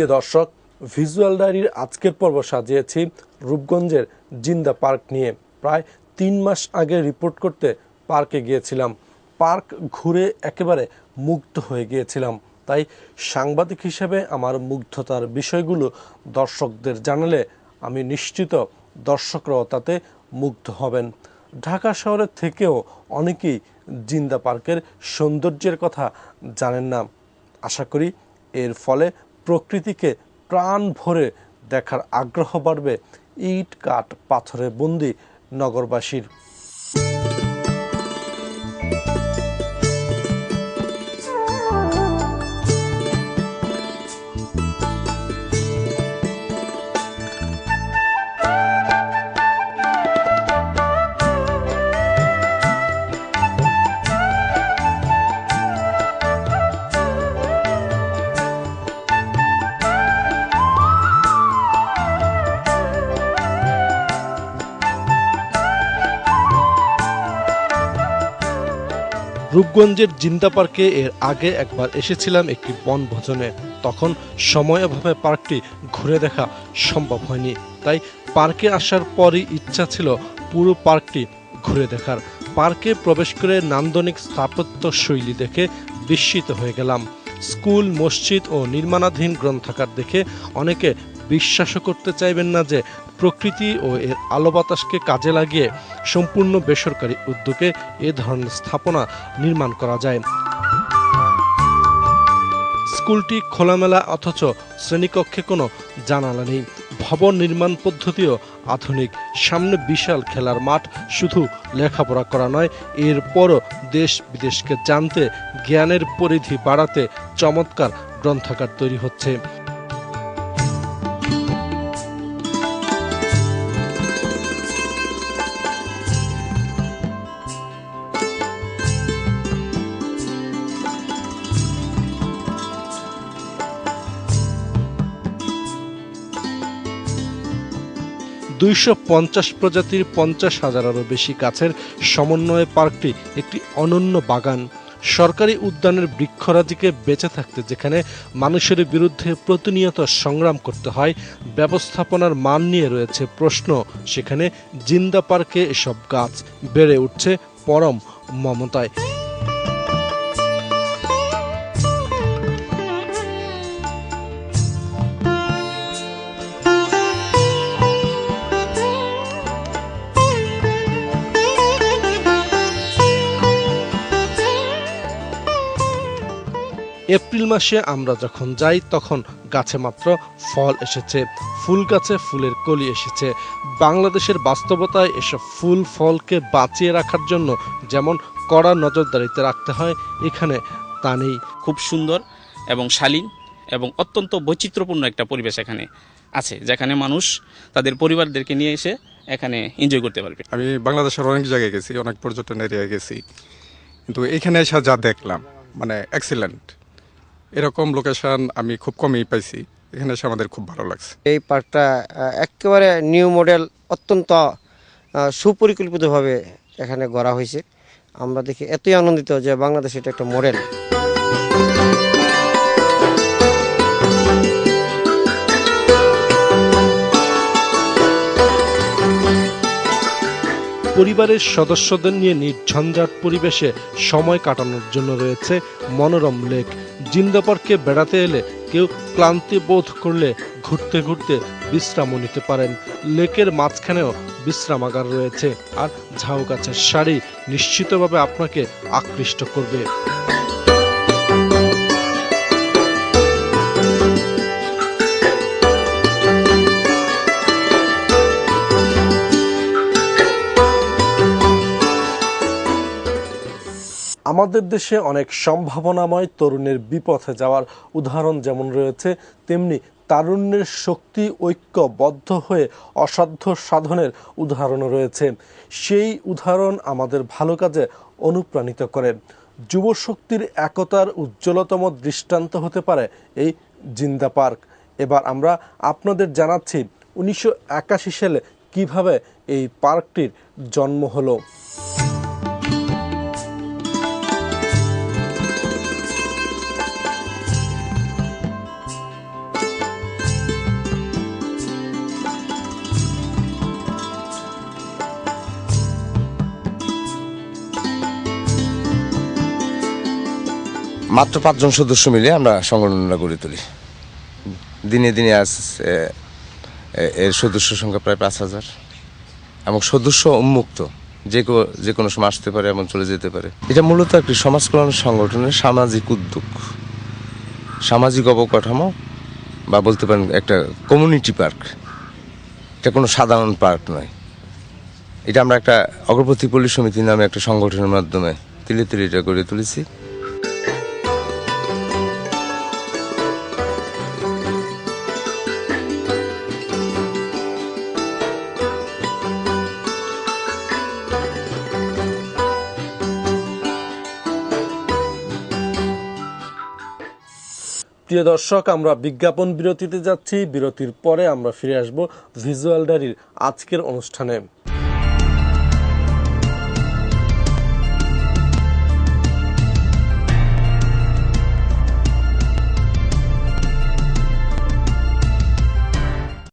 প্রিয় দর্শক, ভিজুয়াল ডায়েরির আজকের পর্ব সাজিয়েছি রূপগঞ্জের জিন্দা পার্ক নিয়ে। প্রায় তিন মাস আগে রিপোর্ট করতে পার্কে গিয়েছিলাম। পার্ক ঘুরে একেবারে মুগ্ধ হয়ে গিয়েছিলাম। তাই সাংবাদিক হিসেবে আমার মুগ্ধতার বিষয়গুলো দর্শকদের জানালে আমি নিশ্চিত দর্শকরাও তাতে মুগ্ধ হবেন। ঢাকা শহরের থেকেও অনেকেই জিন্দা পার্কের সৌন্দর্যের কথা জানেন না। আশা করি এর ফলে প্রকৃতিকে প্রাণ ভরে দেখার আগ্রহ বাড়বে ইট কাঠ পাথরে বন্দি নগরবাসীর। রূপগঞ্জের জিন্দা পার্কে এর আগে একবার এসেছিলাম একটি বনভোজনে তখন সময় অভাবে পার্কটি ঘুরে দেখা সম্ভব হয়নি। তাই পার্কে আসার পরই ইচ্ছা ছিল পুরো পার্কটি ঘুরে দেখার। পার্কে প্রবেশ করে নান্দনিক স্থাপত্য শৈলী দেখে বিস্মিত হয়ে গেলাম। স্কুল, মসজিদ ও নির্মাণাধীন গ্রন্থাগার দেখে অনেকে বিশ্বাসও করতে চাইবেন না যে প্রকৃতি ও এর আলো বাতাসকে কাজে লাগিয়ে সম্পূর্ণ বেসরকারি উদ্যোগে এ ধরনের স্থাপনা নির্মাণ করা যায়। স্কুলটি খোলামেলা অথচ শ্রেণীকক্ষে কোনো জানালা নেই। ভবন নির্মাণ পদ্ধতিও আধুনিক। সামনে বিশাল খেলার মাঠ, শুধু লেখাপড়া করা নয় এরপরও দেশ বিদেশকে জানতে, জ্ঞানের পরিধি বাড়াতে চমৎকার গ্রন্থাগার তৈরি হচ্ছে। দুইশো পঞ্চাশ প্রজাতির পঞ্চাশ হাজারেরও বেশি গাছের সমন্বয়ে পার্কটি একটি অনন্য বাগান। সরকারি উদ্যানের বৃক্ষরাজিকে বেঁচে থাকতে যেখানে মানুষের বিরুদ্ধে প্রতিনিয়ত সংগ্রাম করতে হয়, ব্যবস্থাপনার মান নিয়ে রয়েছে প্রশ্ন। সেখানে জিন্দা পার্কে এসব গাছ বেড়ে উঠছে পরম মমতায়। এপ্রিল মাসে আমরা যখন যাই তখন গাছে মাত্র ফল এসেছে। ফুল গাছে ফুলের কলি এসেছে। বাংলাদেশের বাস্তবতায় এসব ফুল ফলকে বাঁচিয়ে রাখার জন্য যেমন কড়া নজরদারিতে রাখতে হয় এখানে তা নেই। খুব সুন্দর এবং শালীন এবং অত্যন্ত বৈচিত্র্যপূর্ণ একটা পরিবেশ এখানে আছে যেখানে মানুষ তাদের পরিবারদেরকে নিয়ে এসে এখানে এনজয় করতে পারবে। আমি বাংলাদেশের অনেক জায়গায় গেছি অনেক পর্যটন এরিয়ায় গেছি। কিন্তু এখানে এসে যা দেখলাম মানে এক্সিলেন্ট এরকম লোকেশন আমি খুব কমই পাইছি। এখানে এসে আমাদের খুব ভালো লাগছে। এই পার্কটা একেবারে নিউ মডেল অত্যন্ত সুপরিকল্পিতভাবে এখানে গড়া হয়েছে। আমরা দেখি এতই আনন্দিত যে বাংলাদেশ এটা একটা মডেল পরিবারের সদস্যদের নিয়ে নির্ঝঞ্ঝাট পরিবেশে সময় কাটানোর জন্য রয়েছে মনোরম লেক। জিন্দা পার্কে বেড়াতে এলে কেউ ক্লান্তি বোধ করলে ঘুরতে ঘুরতে বিশ্রামও নিতে পারেন। লেকের মাঝখানেও বিশ্রামাগার রয়েছে আর ঝাউ গাছের শাড়ি নিশ্চিতভাবে আপনাকে আকৃষ্ট করবে। আমাদের দেশে অনেক সম্ভাবনাময় তরুণের বিপথে যাওয়ার উদাহরণ যেমন রয়েছে, তেমনি তারুণ্যের শক্তি ঐক্যবদ্ধ হয়ে অসাধ্য সাধনের উদাহরণও রয়েছে। সেই উদাহরণ আমাদের ভালো কাজে অনুপ্রাণিত করে। যুবশক্তির একতার উজ্জ্বলতম দৃষ্টান্ত হতে পারে এই জিন্দা পার্ক। এবার আমরা আপনাদের জানাচ্ছি উনিশশো একাশি সালে কীভাবে এই পার্কটির জন্ম হলো। মাত্র পাঁচজন সদস্য মিলে আমরা সংগঠনটা গড়ে তুলি। দিনে দিনে আজ এর সদস্য সংখ্যা প্রায় পাঁচ হাজার। এবং সদস্য উন্মুক্ত। যে যে কোনো সময় আসতে পারে এবং চলে যেতে পারে। এটা মূলত একটি সমাজ কল্যাণ সংগঠনের সামাজিক উদ্যোগ। সামাজিক অবকাঠামো বা বলতে পারেন একটা কমিউনিটি পার্ক এটা কোনো সাধারণ পার্ক নয়। এটা আমরা একটা অগ্রগতি পল্লী সমিতি নামে একটা সংগঠনের মাধ্যমে তিলে তিলে এটা গড়ে তুলেছি। প্রিয় দর্শক, আমরা বিজ্ঞাপন বিরতিতে যাচ্ছি। বিরতির পরে আমরা ফিরে আসব ভিজুয়াল ডায়েরির আজকের অনুষ্ঠানে।